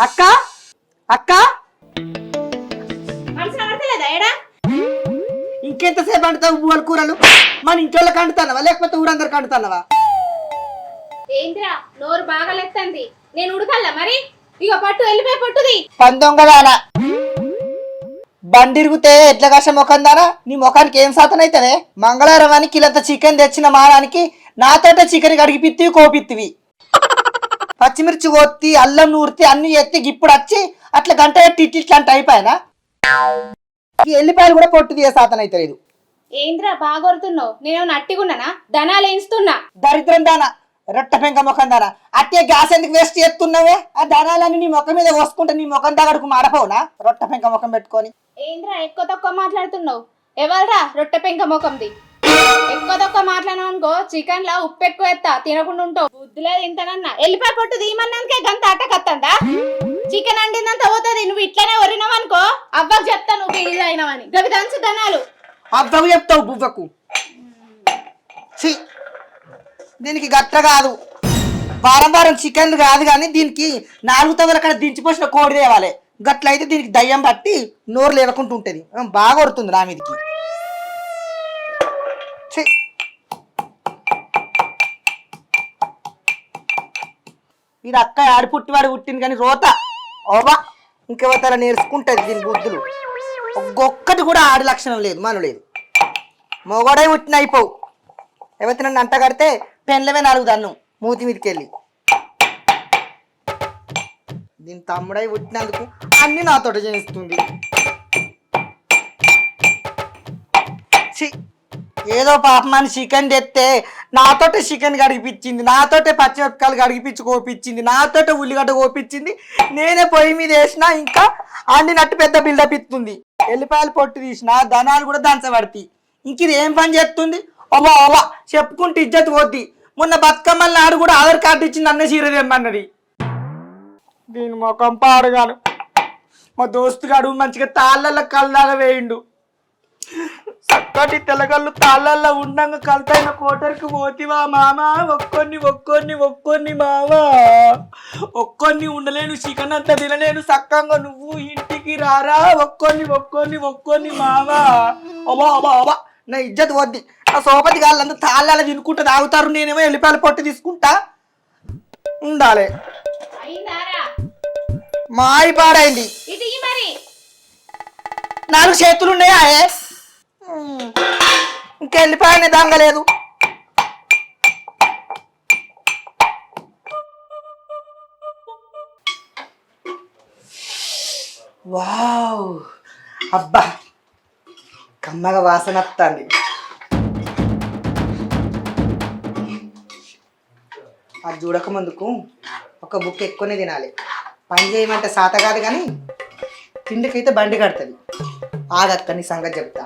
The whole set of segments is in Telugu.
అక్క? అక్క? ఇంకెంతసేపు అంటుతావు బువ్వల కూరలు? మన ఇంట్లో కంటుతానవా లేకపోతే ఊరందరు కంటుతానవా ఏంద్రా నోరు బాగా లెత్తంది నేను ఉడకల్లా మరి? ఇక పట్టు వెళ్ళిపోయి పట్టుది. పందొంగదానా బండిరుగుతే ఎట్ల కష్ట ముఖం దానా? నీ ముఖానికి ఏం సాధన అవుతుంది మంగళవారం అని కిలంత చికెన్ తెచ్చిన మానానికి నాతోట చికెన్ కడిగిపిత్తివి కోపిత్తివి. పచ్చిమిర్చి కొత్తి అల్లం నూర్తి అన్ని ఎత్తి ఇప్పుడు వచ్చి అట్లా గంట పెట్టి ఇట్లా ఇట్లా అంటే అయిపోయానా? ఎల్లిపాయలు కూడా పొట్టు తీయ సాధన అవుతలేదు ఏంద్రా బాగా కొడుతున్నావు. నేను నట్టిగున్నానా ధనాలు వేయిస్తున్నా దరిద్రం దానా? రొట్ట పెంక ముఖం దానా? అట్టే గ్యాస్ ఎందుకు వేస్ట్ చేస్తున్నావే? ఆ దానాలన్నీ నీ ముఖం మీద పోసుకుంటే నీ ముఖం దగ్గరకు మాడపోవునా రొట్ట పెంక ముఖం పెట్టుకొని. ఏంద్రా ఎక్కువ తక్కువ మాట్లాడుతున్నావు. ఎవరురా రొట్టె పెంక ముఖంది? ఎక్కువ తక్కువ మాట్లాడినావు అనుకో చికెన్లో ఉప్పు ఎక్కువ ఎత్తా తినకుండా ఉంటావు. బుద్ధిలే తింటానన్నా. ఎల్లిపాయ పొట్టు తీయమన్నానికే గంత అట్టకత్తందా చికెన్ అండిందంత పోతుంది నువ్వు ఇట్లనే వరినావు అనుకో అవ్వకు చెప్తా నువ్వు ఇది అయినావని. గవి దంచు దనాలు అబ్బకు చెప్తావు బువ్వకు. ఛీ! దీనికి గట్ట కాదు. వారం వారం చికెన్ కాదు కానీ దీనికి నాలుగు తవ్వల అక్కడ దించిపోసిన కోడి తేవాలి. గట్లయితే దీనికి దయ్యం పట్టి నోరు లేవకుండా ఉంటుంది బాగా కొడుతుంది నా మీదకి. ఇది అక్క ఆడి పుట్టివాడు పుట్టింది కానీ రోత. ఓబా ఇంకెవతల నేర్చుకుంటుంది దీని బుద్ధులు. ఒక్కొక్కటి కూడా ఆడి లక్షణం లేదు మన లేదు. మొగోడై పుట్టిన అయిపోవు. ఎవరి నన్ను అంట కడితే పెన్లవే నాలుగు దన్ను మూతి మీదకి వెళ్ళి దీని తమ్ముడై పుట్టినందుకు అన్ని నాతోట చేస్తుంది ఛీ, ఏదో పాపమాని చికెన్ తెస్తే నాతోటే చికెన్ కడిగిపించింది నాతోటే పచ్చిమిరపకాయలు కడిగిపించి కోపించింది నాతోటే ఉల్లిగడ్డ కోపించింది నేనే పొయ్యి మీద వేసినా ఇంకా అండినట్టు పెద్ద బిల్డప్ ఇస్తుంది ఎల్లిపాయలు పొట్టు తీసిన ధనాలు కూడా దంచబడతాయి ఇంక ఇది ఏం పని చేస్తుంది అవ్వా అవ్వా చెప్పుకుంటే ఇజ్జత్ పోద్ది. మొన్న బతుకమ్మల నాడు కూడా ఆధార్ కార్డు ఇచ్చింది అన్న చీర తెమ్మన్నది. దీని ముఖం పాడగాను. మా దోస్తుగాడు మంచిగా తాళ్ళల్లో కళ్ళలాగా వేయిండు. చక్కటి తెలగళ్ళు తాళ్ళల్లో ఉండంగా కలతైన కోటరికి పోతివా మామ? ఒక్కొన్ని ఒక్కొన్ని ఒక్కొన్ని మావా? ఒక్కొన్ని ఉండలేను చికెన్ అంతా తినలేను సక్కంగా నువ్వు ఇంటికి రారా? ఒక్కొన్ని ఒక్కొన్ని ఒక్కొన్ని మావా? అబా అబా అబా నా ఇజ్జత్ వద్ది నా సోపతి గాళ్ళంతా తాళ్ళ తినుకుంటా తాగుతారు నేనేమో ఎల్లిపాయల పొట్టు తీసుకుంటా. ఉండాలి. మాయి పాడైంది. నాలుగు చేతులు ఉన్నాయా ఏ? ఉమ్. వావ్! అబ్బా! కమ్మగా వాసన వస్తుంది. అది చూడక ముందుకు ఒక బుక్ ఎక్కువనే తినాలి. పని చేయమంటే సాత కాదు కానీ తిండికైతే బండి కడుతుంది. ఆగక్క నీ సంగతి చెప్తా.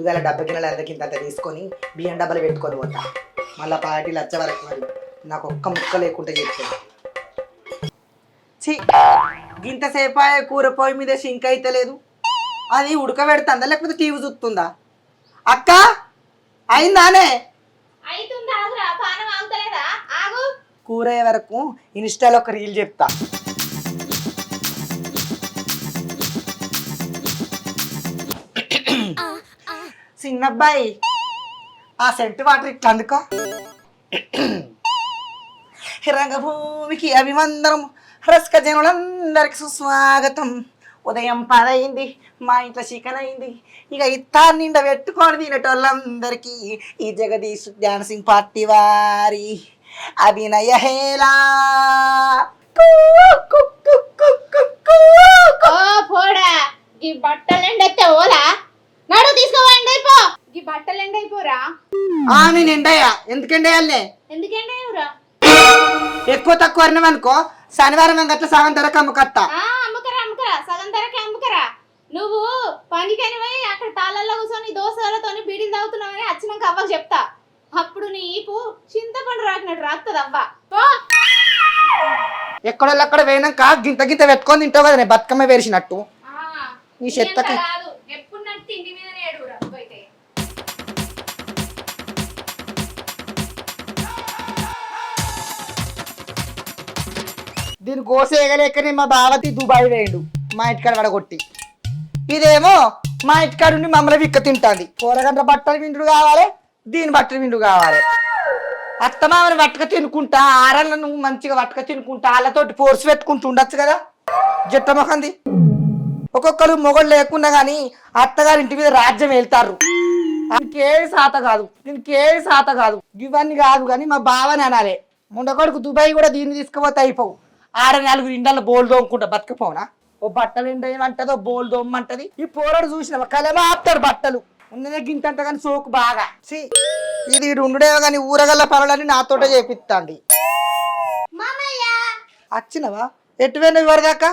ముందుగా డబ్బా గిన్నెలు అందకింత అంత తీసుకొని బియ్యం డబ్బలు పెట్టుకొని పోతా. మళ్ళీ పార్టీలు వచ్చే వరకు మరి నాకు ఒక్క ముక్క లేకుండా చెప్తాను ఛీ! గింతసేపు కూర పొయ్యి మీద షింక్ అయితే లేదు అది ఉడకబెడుతుందా లేకపోతే టీవీ చూస్తుందా? అక్క! అయిందానే? కూర వరకు ఇన్స్టాలో ఒక రీల్ చెప్తా. చిన్నబ్బాయి ఆ సెంటు వాటర్ ఇట్లా అందుకో. రంగభూమికి అభివందనం రస్క జనులందరికి సుస్వాగతం. ఉదయం పదయింది మా ఇంట్లో చికెన్ అయింది ఇక ఇత్తారు నిండా పెట్టుకొని తినేటోళ్ళందరికీ ఈ జగదీష్ డాన్సింగ్ పార్టీ వారి అభినయ హేలా పోడా ఈ బట్టలు ఎండెత్తే ఓలా నడు తీసుకోవండి అయిపో. ఈ బట్టలు ఎండైపోరా ఆ నేను ఎండయ్యా. ఎందుకండి వాళ్ళే ఎందుకు ఎండయ్యవురా ఎక్కువ తక్కువ అన్నమనుకో శనివారం గట్ల సగం ధరకు అమ్మకత్తా. ఆ అమ్ముకరా అమ్ముకరా. సగం ధరకే అమ్ముకరా. నువ్వు పనికని పోయి అక్కడ తాళ్ళల్లో కూర్చొని దోశలతోని బీడీలు తాగుతున్నావని వచ్చినాక అవ్వకు చెప్తా. అప్పుడు నీ ఈపు చింతపండు రాకినట్టు రాస్తుంది అవ్వ. పో. ఎక్కడోళ్ళు అక్కడ పోయినాక గింత గింత పెట్టుకొని తింటావు కదా నేను బతుకమ్మ వేసినట్టు ఆ, నీ చెత్తకి- కాదు దీని గోసేయగలేకనే మా బావతి దుబాయ్ వేయండు మా ఇంటికాడ వడగొట్టి. ఇదేమో మా ఇంటికాడ ఉండి మమ్మల్ని విక్క తింటుంది. కూరగంట బట్టలు విండు కావాలి దీని బట్టలు విండు కావాలి. అత్తమామని వట్టక తినుకుంటా ఆరన్న నువ్వు మంచిగా వట్టక తినుకుంటా వాళ్ళతోటి ఫోర్స్ పెట్టుకుంటూ ఉండొచ్చు కదా? జట్ట మొకంది ఒక్కొక్కరు మొగలు లేకున్నా కానీ అత్తగారి ఇంటి మీద రాజ్యం వెళ్తారు దీనికేది సాత కాదు దీనికేది సాత కాదు. ఇవన్నీ కాదు కానీ మా బావని అనాలే. ముండకొడుకు దుబాయ్ కూడా దీన్ని తీసుకుపోతే అయిపోవు. ఆడ నాలుగు ఇండల్లో బోల్ దోముకుంటా బతకపోనా? ఓ బట్టలు ఎండేమంటదో బోల్ దోమంటది ఈ పోరాడు చూసిన కలమా ఆపుతాడు బట్టలు. ఉన్నదే గింతంట కానీ సోకు బాగా. ఛీ, ఇది ఈడు ఉండుడేమో కానీ ఊరగల్ల పనులన్నీ నాతోటే చేపిస్తాండి వచ్చినవా ఎటువైనా ఇవరిదాకా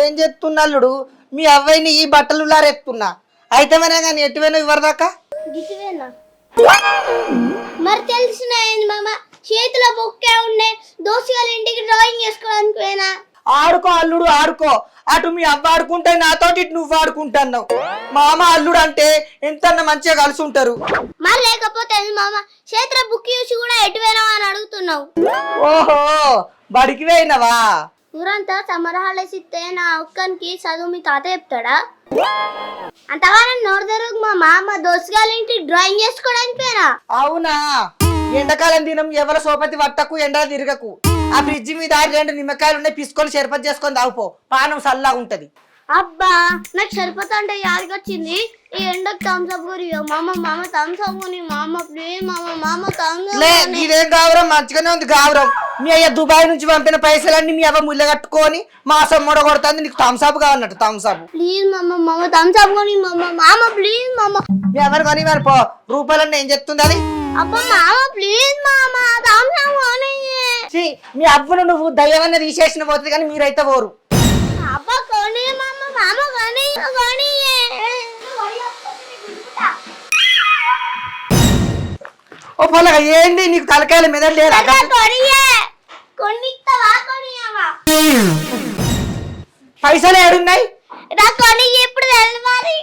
ఏం చెప్తున్నల్లుడు మీ అవ్వయిని ఈ బట్టలు లారెత్తున్నా అయితేనే కానీ ఎటువైనా ఇవ్వరదాకా మరి తెలిసిన మామ? చేతిలో బొక్కే ఉండే దోసిగాల ఇంటికి డ్రాయింగ్ చేసుకోవడానికి పోయినా. ఆడుకో అల్లుడు ఆడుకో. అటు మీ అవ్వ ఆడుకుంటే నాతోటి ఇటు నువ్వు ఆడుకుంటున్నావు. మామ అల్లుడు అంటే ఎంత మంచిగా కలిసి ఉంటారు. మరి లేకపోతే మామ? చేతిలో బుక్ చూసి కూడా ఎటు పోయినావా అని అడుగుతున్నావు. ఓహో బడికి పోయినవా? ఊరంతా సమ్మర్ హాలిడేస్ ఇస్తే నా ఒక్కనికి చదువు మీ తాత చెప్తాడా? అంతగానే నోరు తెరుగు మా మామ దోసగాల ఇంటికి డ్రాయింగ్ చేసుకోవడానికి పోయినా. అవునా? ఎండాకాలం దినం ఎవరి సోపతి వట్టకు ఎండ తిరగకు. ఆ ఫ్రిడ్జ్ మీద రెండు నిమ్మకాయలు ఉన్నాయి పిసుకొని షర్బత్ చేసుకొని తాగుపో పానం చల్లగా ఉంటది. అబ్బా నాకు సరిపోతా అంటే యాదకొచ్చింది ఈ ఎండకు థమ్స్ అప్ గురి మామ మామ థమ్స్ అప్ కొని మామ ప్లీజ్ మామ మామ థమ్స్ లే ఇదేం గావరం? మంచిగానే ఉంది గావరం. మీ అయ్య దుబాయ్ నుంచి పంపిన పైసలన్నీ మీ అవ్వ ముళ్ళ కట్టుకొని మాసం మూడ కొడుతుంది నీకు థమ్స్అప్ కావన్నట్టు థమ్స్అప్ ప్లీజ్ మామ మామ థమ్స్ అప్ కొని మామ మామ ప్లీజ్ మామ. మీ ఎవరు కొని మరి పో. రూపాయలన్నీ ఏం చెప్తుంది అది? అబ్బా మామ ప్లీజ్ మామ కొని ఛీ, మీ అవ్వను నువ్వు దయ్యమన్న తీసేసిన పోతుంది కానీ మీరైతే పోరు. అబ్బా కొని మామ మామ కొని కొని ఓ పొలగా ఏంది? నీకు తలకాయల మీద లేదా కొనియే. కొనిస్తావా కొనియవా? పైసలు ఏడున్నాయి? నా కొని తెలవాలి.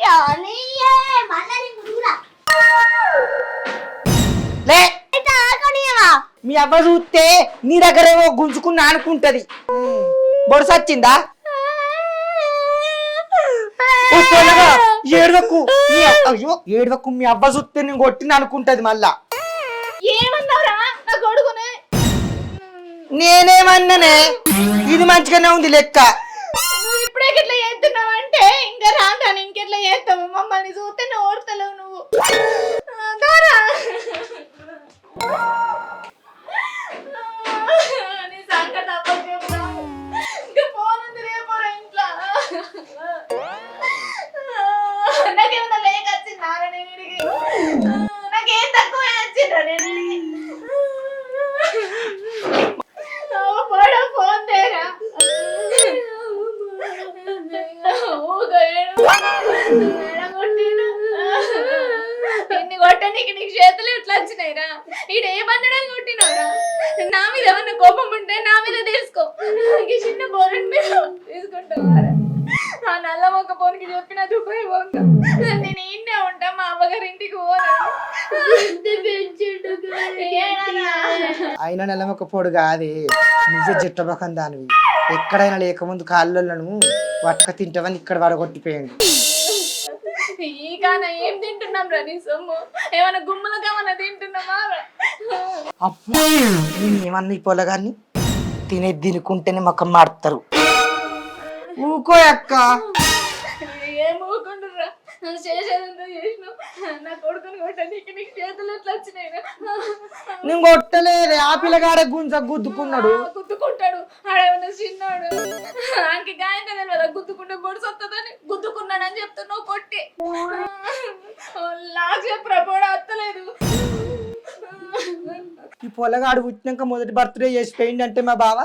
మీ అవ్వ చూస్తే నీ దగ్గరేమో గుంజుకున్నా అనుకుంటది. బొడుసు వచ్చిందా? ఓ పొలగా ఏడవకు. అయ్యో ఏడవకు మీ అవ్వ చూస్తే నేను కొట్టిన అనుకుంటది మళ్ళా. నేనేమన్ననే? ఇది మంచిగానే ఉంది లెక్క. ఇప్పుడే ఇట్లా చేస్తున్నావు అంటే ఇంకా రాను ఇంకెట్లా చేస్తావు? మమ్మల్ని చూస్తే నువ్వు ఓడతలేవు నిన్ను నీకు చేతులు ఎట్లా వచ్చినాయిరా? ఈడ ఏమన్నడం కొట్టినారా నా మీద ఏమన్నా కోపం ఉంటే నా మీద తీసుకో. ఈ చిన్న బోరన్ మీద తీసుకుంటావారా ఆ నల్ల మొక్క పోనికి చెప్పిన దుబాయ్ పోక. నేను ఈయనే ఉంటా మా అమ్మగారి ఇంటికి పోరా. అయినా అయినా మొక్క పొడు కాదే. నువ్వే జిట్టబకం దానివి. ఎక్కడైనా లేకముందు కాళ్ళను వట్టక తింటావని ఇక్కడ వడగొట్టిపోయింది ఈ కాన ఏం తింటున్నాం రా నీ సొమ్ము? ఏమైనా గుమ్మలుగా ఏమైనా తింటున్నామా అబ్బా ఏమన్నా ఈ పొలగాన్ని తినే తినుకుంటేనే మొక్క మాడతారు ఊకో అక్క. చేసేదంతా చేసినావు. నా కొడుకుని కొట్టడానికి నీకు చేతులు ఎట్లా వచ్చినాయిరా? నేను కొట్టలేదే. ఆ పిల్లగాడ గుంజ గుద్దుకున్నాడు. గుద్దుకుంటాడు. ఆడేమన్నా చిన్నాడు. ఆకి గాయం తెలియదు గుద్దుకుంటే బొడిసి వస్తుందని గుద్దుకున్నాడని చెప్తున్నావు కొట్టి. లాస్ట్ చెప్పురా? వస్తలేదు ఈ పొలగాడు పుట్టినాక మొదటి బర్త్డే చేసి పోయింది అంటే మా బావ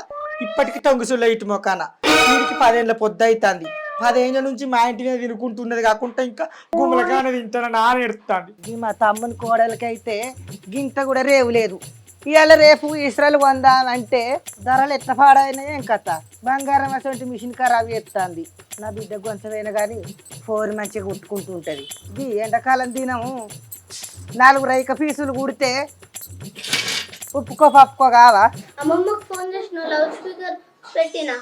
ఇప్పటికి తొంగుసుల్లో ఇటు మొకాన వీడికి పదేళ్ళ పొద్దు అవుతుంది పదేళ్ళ నుంచి మా ఇంటి మీద వినుకుంటున్నది కాకుండా ఇంకా గుమ్మలకాన తింటాను నాన్న ఎడుతుంది మా తమ్ముని కోడలకైతే గింత కూడా రేవు లేదు. ఇవాళ రేపు ఇస్రాయల్ కొందామంటే ధరలు ఎట్లా పాడైనాయి ఏం కథ. బంగారం అటువంటి మిషన్ ఖరాబ్ చేస్తుంది. నా బిడ్డ కొంచెమైనా కానీ ఫోర్ మంచిగా కుట్టుకుంటూ ఉంటుంది. ఇది ఎండాకాలం దినము నాలుగు రైక పీసులు కుడితే ఉప్పుకో పప్పుకో కావా? అమ్మమ్మకు ఫోన్ చేసిన లౌడ్ స్పీకర్ పెట్టినా.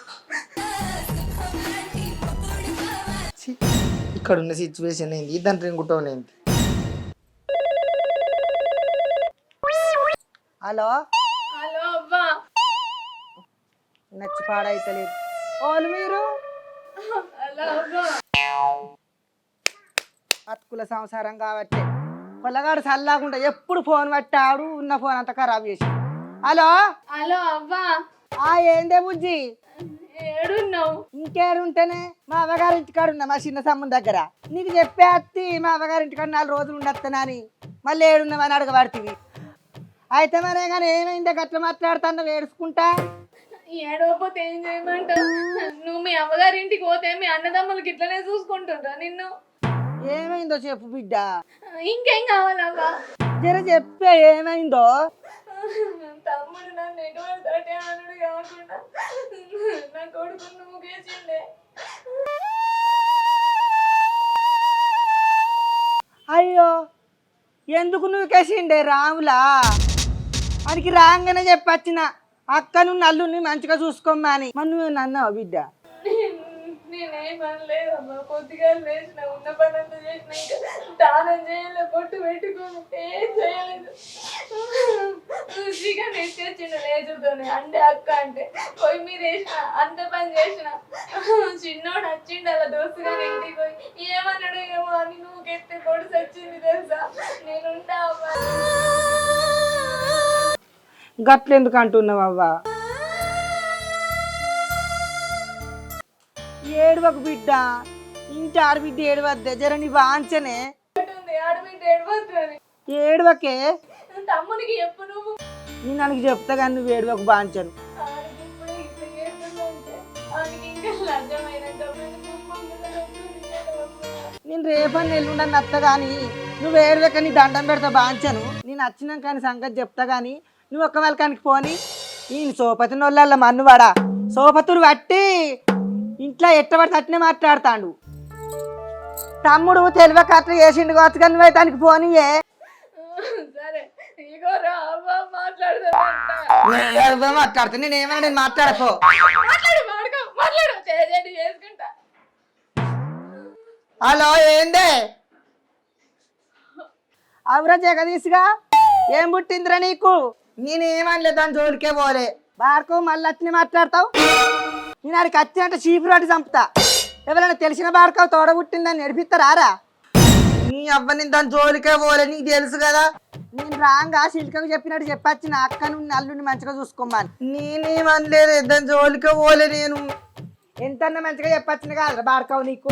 ఇక్కడ ఉన్న సిచ్యువేషన్ ఏంది? దాని రింగుటోన్ ఏంది హలో? హలో అవ్వా నచ్చి పాడైతలేదు. ఓలు మీరు? అతుకుల సంసారం కాబట్టి పొల్లగాడు చల్లాకుండా ఎప్పుడు ఫోన్ పట్టాడు ఉన్న ఫోన్ అంతా ఖరాబ్ చేసి హలో? హలో అవ్వా ఆ ఏందే బుజ్జి? ఏడున్నావు? ఇంకేడుంటేనే మా అవ్వగారి ఇంటికాడ ఉన్నా మా చిన్న సమ్ముని దగ్గర. నీకు చెప్పే అత్తి మా అవ్వగారి ఇంటికాడ నాలుగు రోజులు ఉండొస్తానని మళ్ళీ ఏడున్నామని అడగబడుతుంది. అయితే మరే కానీ ఏమైందో? గట్ల మాట్లాడుతున్నా ఏడుచుకుంటా? ఏడవపోతే ఏం చేయమంటావు? నువ్వు మీ అమ్మగారి ఇంటికి పోతే మీ అన్నదమ్ములకి ఇట్లనే చూసుకుంటుండ్రా నిన్ను. ఏమైందో చెప్పు బిడ్డ. ఇంకేం కావాలవ్వా? జర చెప్పే ఏమైందో? తమ్ముడు నన్ను ఎటువంటి తోటే అనుడు కాకుండా నా కొడుకు నువ్వు కేసిండే అయ్యో ఎందుకు నువ్వు కేసిండే రాములా? వానికి రాగానే చెప్పచ్చిన. అక్కను నల్లుని మంచిగా చూసుకోమ్మా అని. మరి నువ్వు నన్నావు బిడ్డ? నేనేం అనలేదమ్మా కొద్దిగా లేచిన ఉన్న పని అంతా చేసిన ఇంకా దానం చేయలే పొట్టు పెట్టుకోను ఏం చేయలేదు. చికెన్ ఎత్తిచ్చిండు లేచుతోనే అంటే అక్క అంటే పోయి మీద వేసిన అంత పని చేసిన చిన్నోడు వచ్చిండు అలా దోస్తుగా ఇంటికి పోయి ఏమన్నాడు ఏమో అని నువ్వు కెత్తే పొడి చచ్చింది తెలుసా? నేనుంటా అవ్వ. గట్లెందుకు అంటున్నావు అవ్వా? ఏడవకు బిడ్డ. ఇంటి ఆడబిడ్డ ఏడవద్ద. జర నీ వాంచనే. ఏడవకే. నేను నాకు చెప్తా కానీ నువ్వు ఏడవకు బాంచను నేను రేపని ఎల్లుండని అత్త కానీ నువ్వు ఏడవక నీ దండం పెడతా బాంచను నేను వచ్చినాక కానీ సంగతి చెప్తా కానీ నువ్వు ఒక్కవేళ కానీ పోని. నేను సోపతినోళ్ళ మన్నువాడా? సోపతులు పట్టి ఇంట్లో ఎట్టబడితే అట్నే మాట్లాడతాడు. తమ్ముడు తెలివక అట్లా చేసిండు కావచ్చు కానీ దానికి పోనీయే మాట్లాడుతా నేను ఏమైనా నేను హలో ఏందే? అవురా జగదీష్గా ఏం పుట్టిందిరా నీకు? నేనేమనలే దాని జోలికే పోలే. బార్కో మళ్ళీ అట్నే మాట్లాడతావు? నేను ఆడికి వచ్చినట్టు చీపు రోడ్డు చంపుతా. ఎవరైనా తెలిసిన బార్కో తోడ పుట్టిందని నడిపిస్తారా నీ అవ్వని దాని జోలికే పోలే నీకు తెలుసు కదా? నేను రాంగా శిల్కకు చెప్పినట్టు చెప్పొచ్చి నా అక్క నువ్వు నల్లుని మంచిగా చూసుకోమని. నేనేమనలేదు దాని జోలికే పోలే నేను. ఎంతన్నా మంచిగా చెప్పొచ్చిన కాదురా బార్కవ్ నీకు.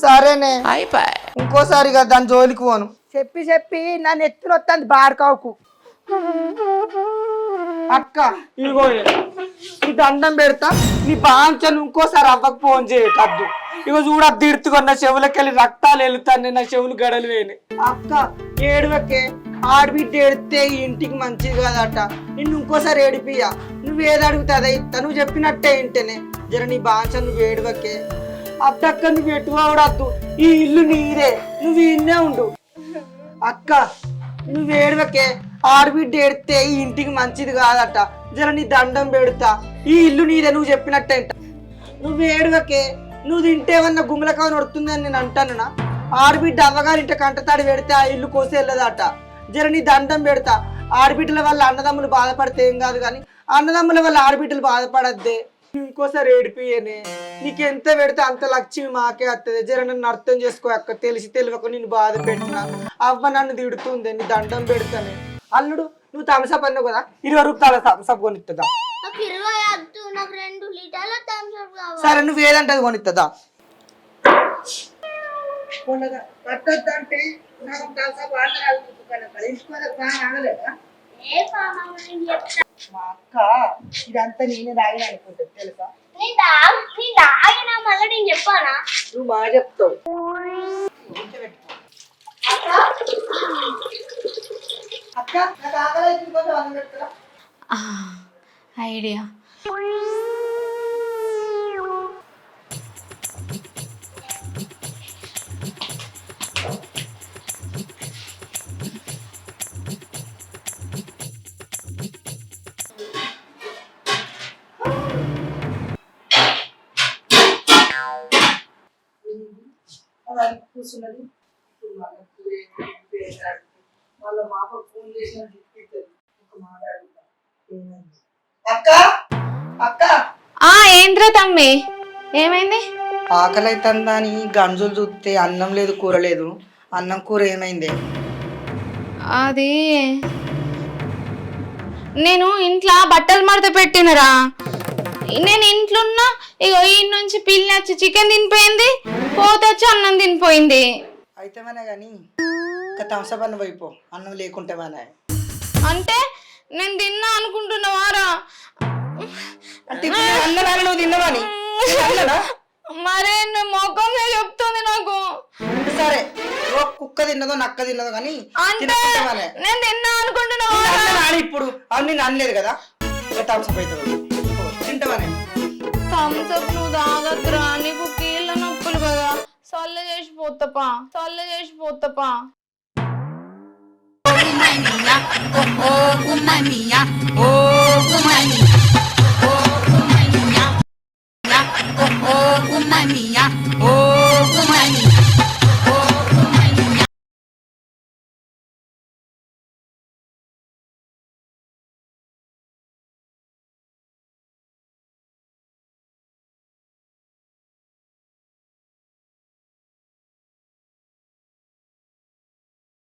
సరేనే. ఇంకోసారి కదా దాని జోలికి పోను. చెప్పి చెప్పి నా నెత్తులు వస్తుంది బాడుకోకు అక్క ఇగో ఈ దండం పెడతా నీ బాంచను ఇంకోసారి అవ్వకు ఫోన్ చేయకద్దు. ఇగో చూడ తిడుతుకున్న చెవులకెళ్ళి రక్తాలు వెళ్తాను నా చెవులు గడలు వేని అక్క ఏడువకే ఆడబిడ్డ ఏడితే ఇంటికి మంచిది కాదట. నిన్ను ఇంకోసారి ఏడిపియ నువ్వు ఏది అడుగుతా అదే ఇస్తా నువ్వు చెప్పినట్టే ఇంటనే. జర నీ బాంచ నువ్వు ఏడవకే. అద్దక్క నువ్వు ఎటువడద్దు ఈ ఇల్లు నీదే. నువ్వు ఇన్నే ఉండు. అక్క నువ్వు ఏడవకే. ఆడబిడ్డ ఏడితే ఈ ఇంటికి మంచిది కాదట. జర నీ దండం పెడతా. ఈ ఇల్లు నీదే నువ్వు చెప్పినట్టే ఇంట. నువ్వు ఏడవకే. నువ్వు తింటేవన్నా గుమ్మలకాయ నడుతుందని నేను అంటానునా? ఆడబిడ్డ అవ్వగారింట కంటతాడి పెడితే ఆ ఇల్లు కోసి వెళ్ళదట. జర నీ దండం పెడతా. ఆడబిడ్డల వల్ల అన్నదమ్ములు బాధపడితే ఏం కాదు కానీ అన్నదమ్ముల వల్ల ఆడబిడ్డలు బాధపడద్దే. ఇంకోసారి ఏడిపియనే నీకు ఎంత పెడితే అంత లక్ష్మి మాకే వస్తుంది జర నన్ను అర్థం చేసుకో అక్క. తెలిసి తెలియక నేను బాధ పెట్టిన అవ్వ నన్ను తిడుతుంది. నీ దండం పెడతానే. అల్లుడు నువ్వు థమ్సప్ అన్నావు కదా? ఇరవై రూపాయల థమ్సప్ కొనిస్తుందా సరే నువ్వు ఏదంటే అది కొనిస్తుందా చెప్తా మా అక్క ఇదంతా నేనే రాగిన అనుకుంటుంది తెలుసా? నేను దా- నేను తాగినా మళ్ళీ నేను చెప్పానా? నువ్వు బాగా చెప్తావు. అక్క నాకు ఆకలి అవుతుంది, కొంచెం అన్నం పెడతారా? ఐడియా. కూర్చున్నది. వాళ్ళ మామ ఫోన్ చేసిన ఒక అక్క? అక్క? ఆ ఏంట్రా తమ్మి? ఏమైంది? ఆకలి అవుతుందా అని గంజులు చూస్తే అన్నం లేదు కూర లేదు. అన్నం కూర ఏమైంది? అది నేను ఇంట్లో బట్టలు మడత పెట్టినరా. నేను ఇంట్లో ఉన్నా ఇగో ఈ నుంచి పిల్లి వచ్చి చికెన్ తినిపోయింది. పోతొచ్చి అన్నం తినిపోయింది. అయితే మనే కానీ ఒక వైపు అన్నం లేకుంటే మనే అంటే నేను తిన్నా అనుకుంటున్నావారా అంటే నువ్వు తిన్నవాని? మరే నా ముఖమే చెప్తుంది నాకు. సరే ఓ కుక్క తిన్నదో నక్క తిన్నదో కానీ అంటే నేను తిన్నా అనుకుంటున్నావా నేను అన్ననా అని ఇప్పుడు అవును నేను అనలేదు కదా? ఇక థమ్స్అప్ అవుతుంది తింటామనే థమ్స్అప్ నువ్వు నొప్పులు కదా సొల్ల చేసి పోతపా సొల్ల చేసి పోతపా ఓ కుమనియా ఓ కుమనియా